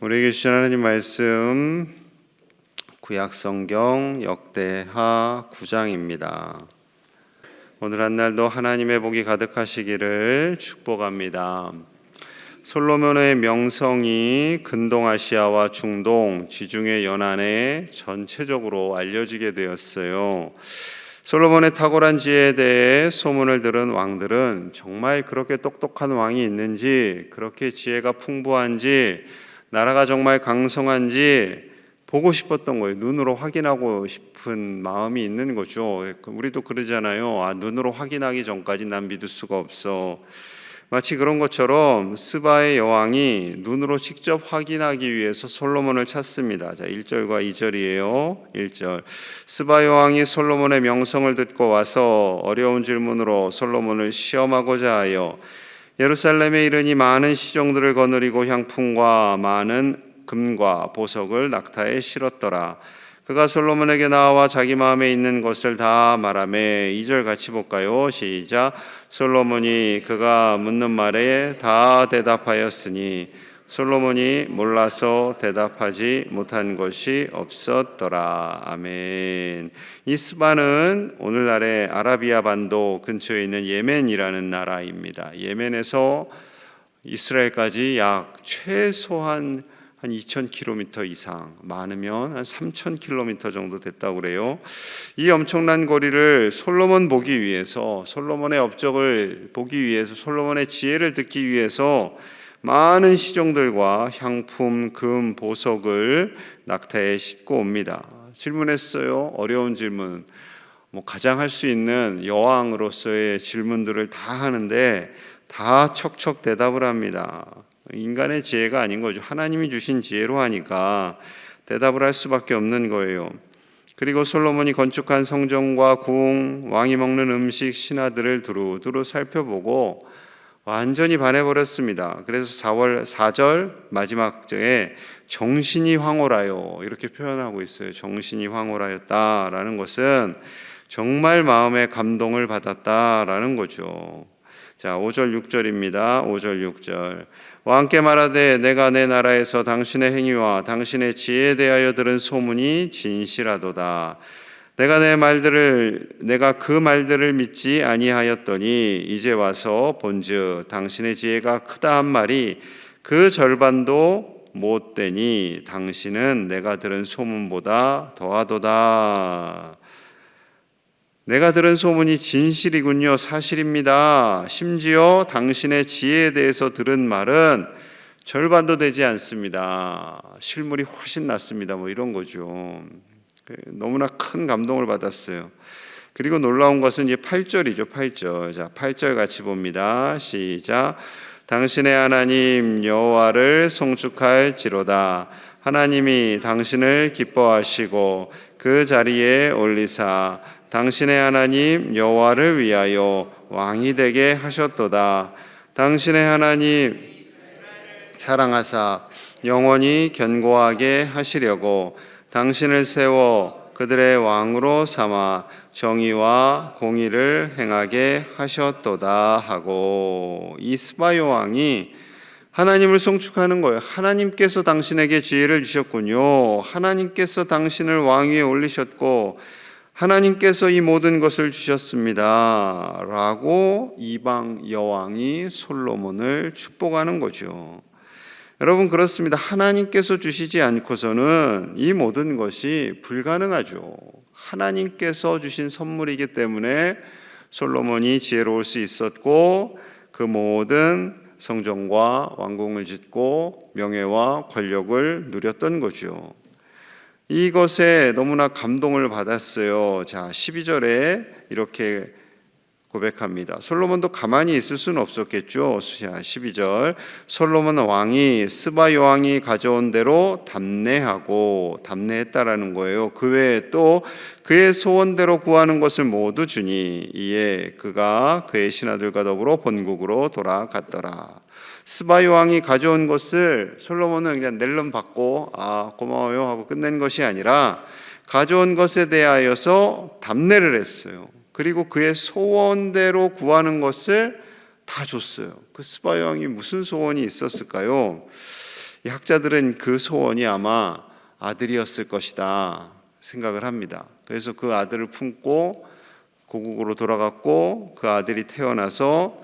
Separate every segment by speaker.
Speaker 1: 우리에게 주신 하나님 말씀 구약 성경 역대하 9장입니다. 오늘 한 날도 하나님의 복이 가득하시기를 축복합니다. 솔로몬의 명성이 근동아시아와 중동, 지중해 연안에 전체적으로 알려지게 되었어요. 솔로몬의 탁월한 지혜에 대해 소문을 들은 왕들은 정말 그렇게 똑똑한 왕이 있는지, 그렇게 지혜가 풍부한지, 나라가 정말 강성한지 보고 싶었던 거예요. 눈으로 확인하고 싶은 마음이 있는 거죠. 우리도 그러잖아요. 아, 눈으로 확인하기 전까지 난 믿을 수가 없어. 마치 그런 것처럼 스바의 여왕이 눈으로 직접 확인하기 위해서 솔로몬을 찾습니다. 자, 1절과 2절이에요. 1절. 스바 여왕이 솔로몬의 명성을 듣고 와서 어려운 질문으로 솔로몬을 시험하고자 하여 예루살렘에 이르니 많은 시종들을 거느리고 향품과 많은 금과 보석을 낙타에 실었더라. 그가 솔로몬에게 나와 자기 마음에 있는 것을 다 말하매 2절 같이 볼까요? 시작. 솔로몬이 그가 묻는 말에 다 대답하였으니 솔로몬이 몰라서 대답하지 못한 것이 없었더라. 아멘. 이 스바는 오늘날의 아라비아 반도 근처에 있는 예멘이라는 나라입니다. 예멘에서 이스라엘까지 약 최소한 한 2,000km 이상, 많으면 한 3,000km 정도 됐다고 그래요. 이 엄청난 거리를 솔로몬 보기 위해서, 솔로몬의 업적을 보기 위해서, 솔로몬의 지혜를 듣기 위해서 많은 시종들과 향품, 금, 보석을 낙타에 싣고 옵니다. 질문했어요. 어려운 질문. 뭐 가장 할 수 있는 여왕으로서의 질문들을 다 하는데 다 척척 대답을 합니다. 인간의 지혜가 아닌 거죠. 하나님이 주신 지혜로 하니까 대답을 할 수밖에 없는 거예요. 그리고 솔로몬이 건축한 성전과 궁, 왕이 먹는 음식, 신하들을 두루두루 살펴보고 완전히 반해버렸습니다. 그래서 4월 4절 마지막 절에 정신이 황홀하여 이렇게 표현하고 있어요. 정신이 황홀하였다라는 것은 정말 마음에 감동을 받았다라는 거죠. 자, 5절 6절입니다. 5절 6절. 왕께 말하되 내가 내 나라에서 당신의 행위와 당신의 지혜에 대하여 들은 소문이 진실하도다. 내가 내 말들을 내가 그 말들을 믿지 아니하였더니 이제 와서 본즉 당신의 지혜가 크다 한 말이 그 절반도 못 되니 당신은 내가 들은 소문보다 더하도다. 내가 들은 소문이 진실이군요. 사실입니다. 심지어 당신의 지혜에 대해서 들은 말은 절반도 되지 않습니다. 실물이 훨씬 낫습니다. 뭐 이런 거죠. 그 너무나 큰 감동을 받았어요. 그리고 놀라운 것은 이제 8절이죠. 8절. 자, 8절 같이 봅니다. 시작. 당신의 하나님 여호와를 송축할지로다. 하나님이 당신을 기뻐하시고 그 자리에 올리사 당신의 하나님 여호와를 위하여 왕이 되게 하셨도다. 당신의 하나님 사랑하사 영원히 견고하게 하시려고 당신을 세워 그들의 왕으로 삼아 정의와 공의를 행하게 하셨도다 하고 이 스바요 왕이 하나님을 송축하는 거예요. 하나님께서 당신에게 지혜를 주셨군요. 하나님께서 당신을 왕위에 올리셨고 하나님께서 이 모든 것을 주셨습니다. 라고 이방 여왕이 솔로몬을 축복하는 거죠. 여러분 그렇습니다. 하나님께서 주시지 않고서는 이 모든 것이 불가능하죠. 하나님께서 주신 선물이기 때문에 솔로몬이 지혜로울 수 있었고 그 모든 성전과 왕궁을 짓고 명예와 권력을 누렸던 거죠. 이것에 너무나 감동을 받았어요. 자, 12절에 이렇게 고백합니다. 솔로몬도 가만히 있을 수는 없었겠죠. 12절. 솔로몬 왕이 스바 여왕이 가져온 대로 답례하고 답례했다라는 거예요. 그 외에 또 그의 소원대로 구하는 것을 모두 주니 이에 그가 그의 신하들과 더불어 본국으로 돌아갔더라. 스바 여왕이 가져온 것을 솔로몬은 그냥 낼름 받고 아 고마워요 하고 끝낸 것이 아니라 가져온 것에 대하여서 답례를 했어요. 그리고 그의 소원대로 구하는 것을 다 줬어요. 그 스바 왕이 무슨 소원이 있었을까요? 이 학자들은 그 소원이 아마 아들이었을 것이다 생각을 합니다. 그래서 그 아들을 품고 고국으로 돌아갔고 그 아들이 태어나서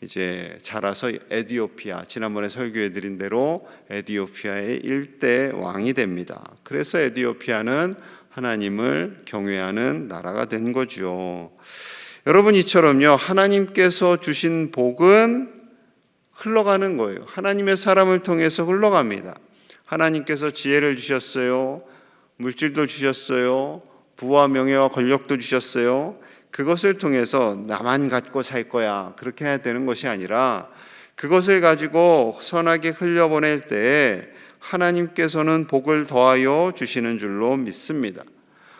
Speaker 1: 이제 자라서 에디오피아 지난번에 설교해 드린 대로 에디오피아의 일대 왕이 됩니다. 그래서 에디오피아는 하나님을 경외하는 나라가 된 거죠. 여러분 이처럼요. 하나님께서 주신 복은 흘러가는 거예요. 하나님의 사람을 통해서 흘러갑니다. 하나님께서 지혜를 주셨어요. 물질도 주셨어요. 부와 명예와 권력도 주셨어요. 그것을 통해서 나만 갖고 살 거야. 그렇게 해야 되는 것이 아니라 그것을 가지고 선하게 흘려보낼 때 하나님께서는 복을 더하여 주시는 줄로 믿습니다.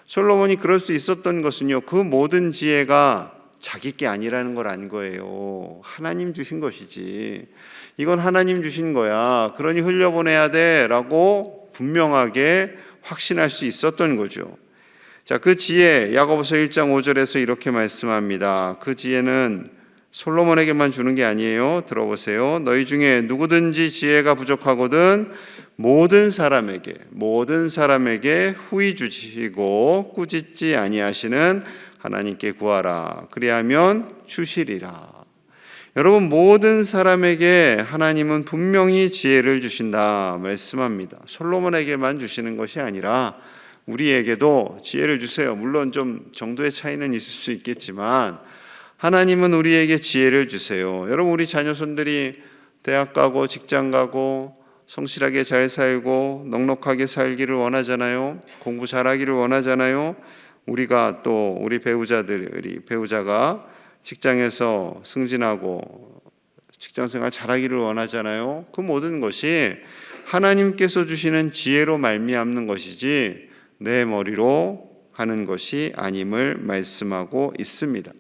Speaker 1: 솔로몬이 그럴 수 있었던 것은요, 그 모든 지혜가 자기 게 아니라는 걸 안 거예요. 하나님 주신 것이지. 이건 하나님 주신 거야. 그러니 흘려보내야 돼. 라고 분명하게 확신할 수 있었던 거죠. 자, 그 지혜, 야고보서 1장 5절에서 이렇게 말씀합니다. 그 지혜는 솔로몬에게만 주는 게 아니에요. 들어보세요. 너희 중에 누구든지 지혜가 부족하거든 모든 사람에게 모든 사람에게 후히 주시고 꾸짖지 아니하시는 하나님께 구하라. 그리하면 주시리라. 여러분 모든 사람에게 하나님은 분명히 지혜를 주신다 말씀합니다. 솔로몬에게만 주시는 것이 아니라 우리에게도 지혜를 주세요. 물론 좀 정도의 차이는 있을 수 있겠지만 하나님은 우리에게 지혜를 주세요. 여러분 우리 자녀 손들이 대학 가고 직장 가고 성실하게 잘 살고 넉넉하게 살기를 원하잖아요. 공부 잘하기를 원하잖아요. 우리가 또 우리 배우자들이 배우자가 직장에서 승진하고 직장 생활 잘하기를 원하잖아요. 그 모든 것이 하나님께서 주시는 지혜로 말미암는 것이지 내 머리로 하는 것이 아님을 말씀하고 있습니다.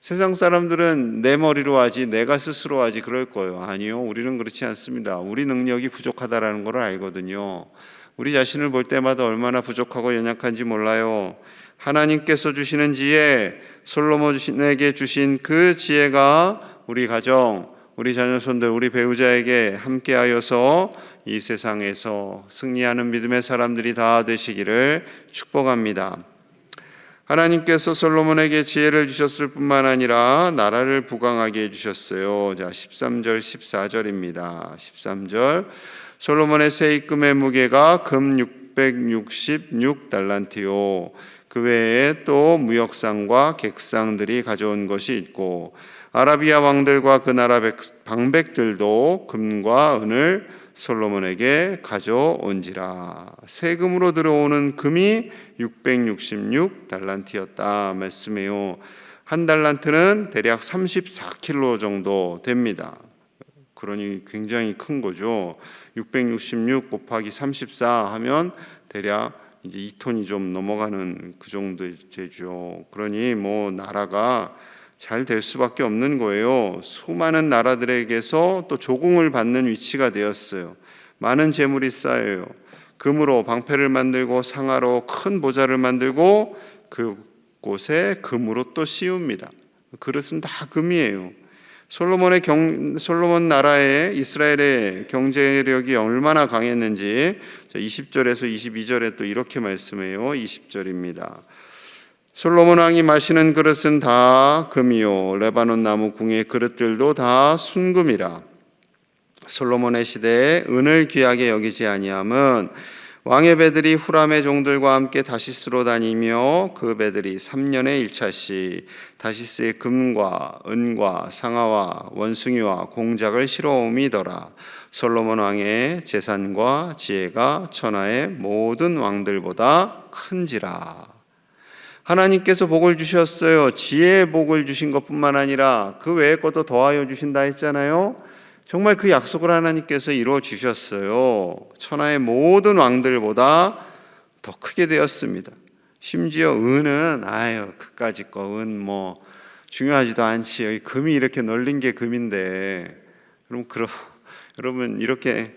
Speaker 1: 세상 사람들은 내 머리로 하지 내가 스스로 하지 그럴 거예요. 아니요. 우리는 그렇지 않습니다. 우리 능력이 부족하다라는 걸 알거든요. 우리 자신을 볼 때마다 얼마나 부족하고 연약한지 몰라요. 하나님께서 주시는 지혜, 솔로몬에게 주신 그 지혜가 우리 가정, 우리 자녀손들, 우리 배우자에게 함께하여서 이 세상에서 승리하는 믿음의 사람들이 다 되시기를 축복합니다. 하나님께서 솔로몬에게 지혜를 주셨을 뿐만 아니라 나라를 부강하게 해주셨어요. 자, 13절, 14절입니다. 13절. 솔로몬의 세입금의 무게가 금 666달란트요. 그 외에 또 무역상과 객상들이 가져온 것이 있고 아라비아 왕들과 그 나라 방백들도 금과 은을 솔로몬에게 가져온지라 세금으로 들어오는 금이 666 달란트였다 말씀해요. 한 달란트는 대략 34킬로 정도 됩니다. 그러니 굉장히 큰 거죠. 666 곱하기 34 하면 대략 이제 2톤이 좀 넘어가는 그 정도의 제죠. 그러니 뭐 나라가 잘 될 수밖에 없는 거예요. 수많은 나라들에게서 또 조공을 받는 위치가 되었어요. 많은 재물이 쌓여요. 금으로 방패를 만들고 상하로 큰 보좌를 만들고 그곳에 금으로 또 씌웁니다. 그릇은 다 금이에요. 솔로몬의 경, 솔로몬 나라의 이스라엘의 경제력이 얼마나 강했는지 20절에서 22절에 또 이렇게 말씀해요. 20절입니다. 솔로몬 왕이 마시는 그릇은 다 금이요 레바논 나무 궁의 그릇들도 다 순금이라. 솔로몬의 시대에 은을 귀하게 여기지 아니함은 왕의 배들이 후람의 종들과 함께 다시스로 다니며 그 배들이 3년에 1차씩 다시스의 금과 은과 상아와 원숭이와 공작을 실어옴이더라. 솔로몬 왕의 재산과 지혜가 천하의 모든 왕들보다 큰지라. 하나님께서 복을 주셨어요. 지혜의 복을 주신 것뿐만 아니라 그 외의 것도 더하여 주신다 했잖아요. 정말 그 약속을 하나님께서 이루어 주셨어요. 천하의 모든 왕들보다 더 크게 되었습니다. 심지어 은은 아유 그까지 거 은 뭐 중요하지도 않지. 금이 이렇게 널린 게 금인데 그럼 그럼 여러분 이렇게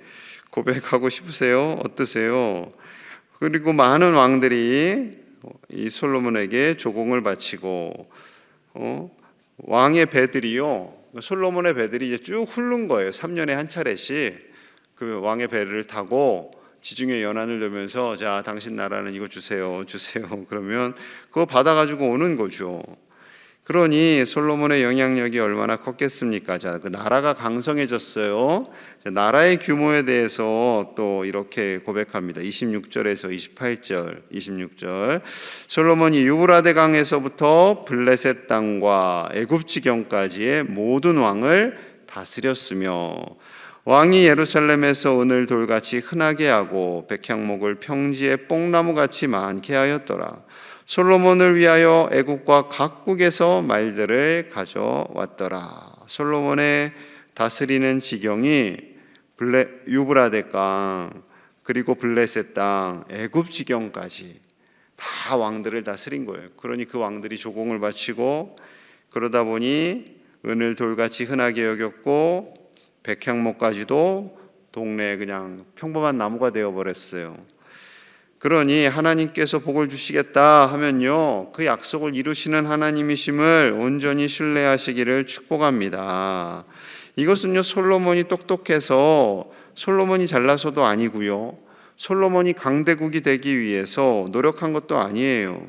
Speaker 1: 고백하고 싶으세요? 어떠세요? 그리고 많은 왕들이 이 솔로몬에게 조공을 바치고 어? 왕의 배들이요 솔로몬의 배들이 이제 쭉 훑는 거예요. 3년에 한 차례씩 그 왕의 배를 타고 지중해 연안을 돌면서 자 당신 나라는 이거 주세요 주세요 그러면 그거 받아가지고 오는 거죠. 그러니 솔로몬의 영향력이 얼마나 컸겠습니까? 자, 그 나라가 강성해졌어요. 자, 나라의 규모에 대해서 또 이렇게 고백합니다. 26절에서 28절, 26절. 솔로몬이 유브라데 강에서부터 블레셋 땅과 애굽 지경까지의 모든 왕을 다스렸으며 왕이 예루살렘에서 은을 돌같이 흔하게 하고 백향목을 평지에 뽕나무같이 많게 하였더라. 솔로몬을 위하여 애국과 각국에서 말들을 가져왔더라. 솔로몬의 다스리는 지경이 블레, 유브라데 강 그리고 블레셋 땅 애굽 지경까지 다 왕들을 다스린 거예요. 그러니 그 왕들이 조공을 바치고 그러다 보니 은을 돌같이 흔하게 여겼고 백향목까지도 동네에 그냥 평범한 나무가 되어 버렸어요. 그러니 하나님께서 복을 주시겠다 하면요. 그 약속을 이루시는 하나님이심을 온전히 신뢰하시기를 축복합니다. 이것은요. 솔로몬이 똑똑해서 솔로몬이 잘나서도 아니고요. 솔로몬이 강대국이 되기 위해서 노력한 것도 아니에요.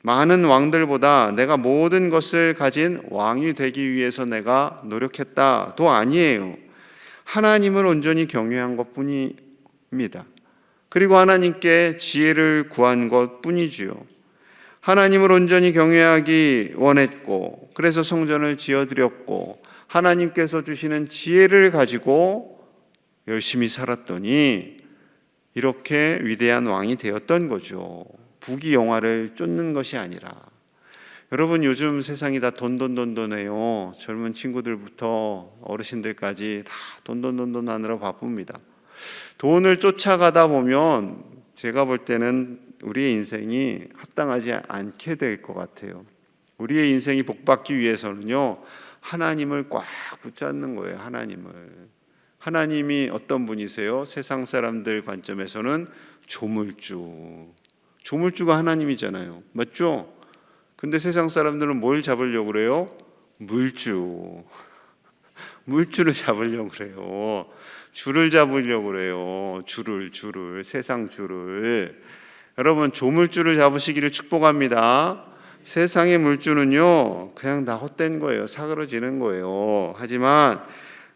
Speaker 1: 많은 왕들보다 내가 모든 것을 가진 왕이 되기 위해서 내가 노력했다도 아니에요. 하나님을 온전히 경외한 것 뿐입니다. 그리고 하나님께 지혜를 구한 것 뿐이지요. 하나님을 온전히 경외하기 원했고, 그래서 성전을 지어드렸고, 하나님께서 주시는 지혜를 가지고 열심히 살았더니 이렇게 위대한 왕이 되었던 거죠. 부귀 영화를 쫓는 것이 아니라. 여러분 요즘 세상이 다 돈돈돈돈해요. 젊은 친구들부터 어르신들까지 다 돈돈돈돈 하느라 바쁩니다. 돈을 쫓아가다 보면 제가 볼 때는 우리의 인생이 합당하지 않게 될 것 같아요. 우리의 인생이 복받기 위해서는요, 하나님을 꽉 붙잡는 거예요, 하나님을. 하나님이 어떤 분이세요? 세상 사람들 관점에서는 조물주. 조물주가 하나님이잖아요. 맞죠? 근데 세상 사람들은 뭘 잡으려고 그래요? 물주. 물주를 잡으려고 그래요. 줄을 잡으려고 그래요. 줄을, 줄을, 세상 줄을. 여러분, 조물줄을 잡으시기를 축복합니다. 세상의 물주는요, 그냥 다 헛된 거예요. 사그러지는 거예요. 하지만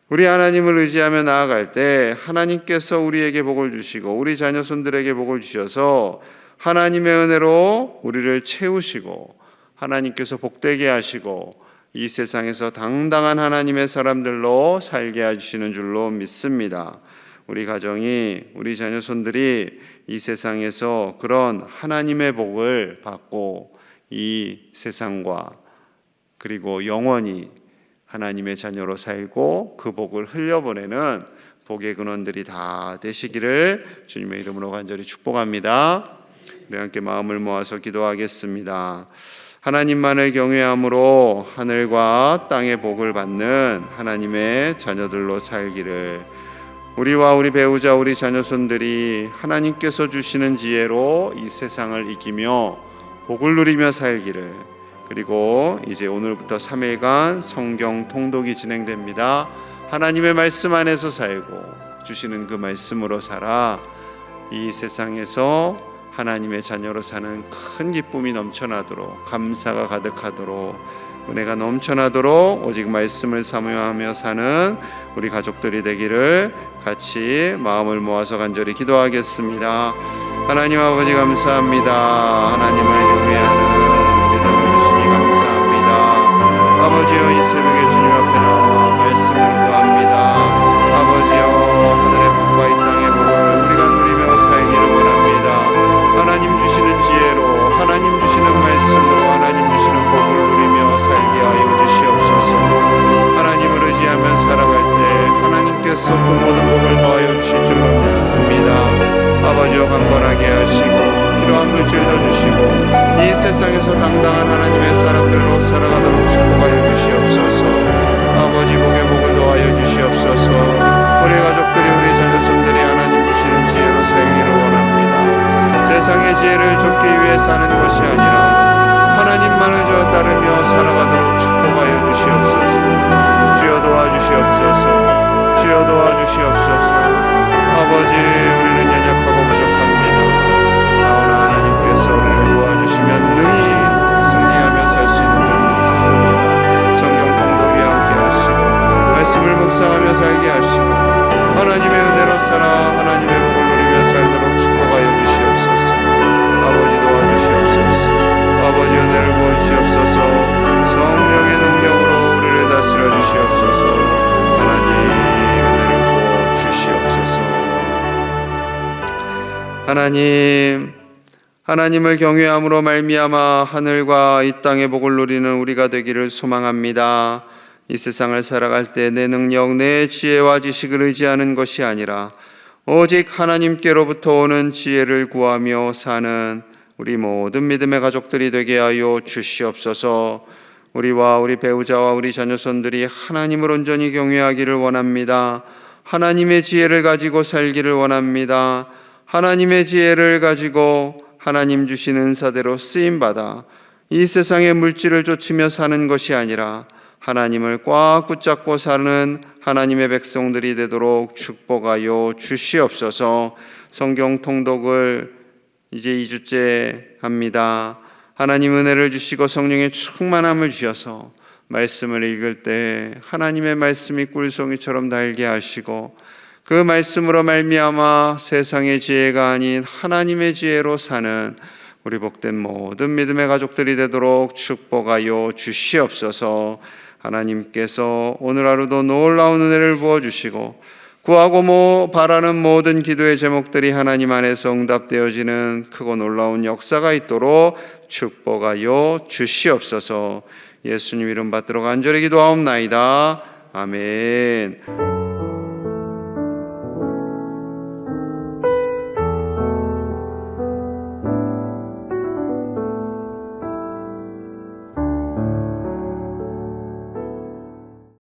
Speaker 1: 우리 하나님을 의지하며 나아갈 때 하나님께서 우리에게 복을 주시고 우리 자녀 손들에게 복을 주셔서 하나님의 은혜로 우리를 채우시고 하나님께서 복되게 하시고 이 세상에서 당당한 하나님의 사람들로 살게 해주시는 줄로 믿습니다. 우리 가정이 우리 자녀손들이 이 세상에서 그런 하나님의 복을 받고 이 세상과 그리고 영원히 하나님의 자녀로 살고 그 복을 흘려보내는 복의 근원들이 다 되시기를 주님의 이름으로 간절히 축복합니다. 우리 함께 마음을 모아서 기도하겠습니다. 하나님만을 경외함으로 하늘과 땅의 복을 받는 하나님의 자녀들로 살기를 우리와 우리 배우자 우리 자녀손들이 하나님께서 주시는 지혜로 이 세상을 이기며 복을 누리며 살기를 그리고 이제 오늘부터 3일간 성경 통독이 진행됩니다. 하나님의 말씀 안에서 살고 주시는 그 말씀으로 살아 이 세상에서 하나님의 자녀로 사는 큰 기쁨이 넘쳐나도록 감사가 가득하도록 은혜가 넘쳐나도록 오직 말씀을 사모하며 사는 우리 가족들이 되기를 같이 마음을 모아서 간절히 기도하겠습니다. 하나님 아버지 감사합니다. 하나님을 경외하는 믿음을 주시니 감사합니다. 아버지여 이 새벽에 그 모든 복을 더하여 주실 줄로 믿습니다. 아버지여 강건하게 하시고 필요한 물질도 주시고 이 세상에서 당당 하나님 하나님을 경외함으로 말미암아 하늘과 이 땅의 복을 누리는 우리가 되기를 소망합니다. 이 세상을 살아갈 때 내 능력, 내 지혜와 지식을 의지하는 것이 아니라 오직 하나님께로부터 오는 지혜를 구하며 사는 우리 모든 믿음의 가족들이 되게 하여 주시옵소서. 우리와 우리 배우자와 우리 자녀손들이 하나님을 온전히 경외하기를 원합니다. 하나님의 지혜를 가지고 살기를 원합니다. 하나님의 지혜를 가지고 하나님 주신 은사대로 쓰임 받아 이 세상의 물질을 쫓으며 사는 것이 아니라 하나님을 꽉 붙잡고 사는 하나님의 백성들이 되도록 축복하여 주시옵소서. 성경 통독을 이제 2주째 합니다. 하나님 은혜를 주시고 성령의 충만함을 주셔서 말씀을 읽을 때 하나님의 말씀이 꿀송이처럼 달게 하시고 그 말씀으로 말미암아 세상의 지혜가 아닌 하나님의 지혜로 사는 우리 복된 모든 믿음의 가족들이 되도록 축복하여 주시옵소서. 하나님께서 오늘 하루도 놀라운 은혜를 부어 주시고 구하고 뭐 바라는 모든 기도의 제목들이 하나님 안에서 응답되어지는 크고 놀라운 역사가 있도록 축복하여 주시옵소서. 예수님 이름 받들어 간절히 기도하옵나이다. 아멘.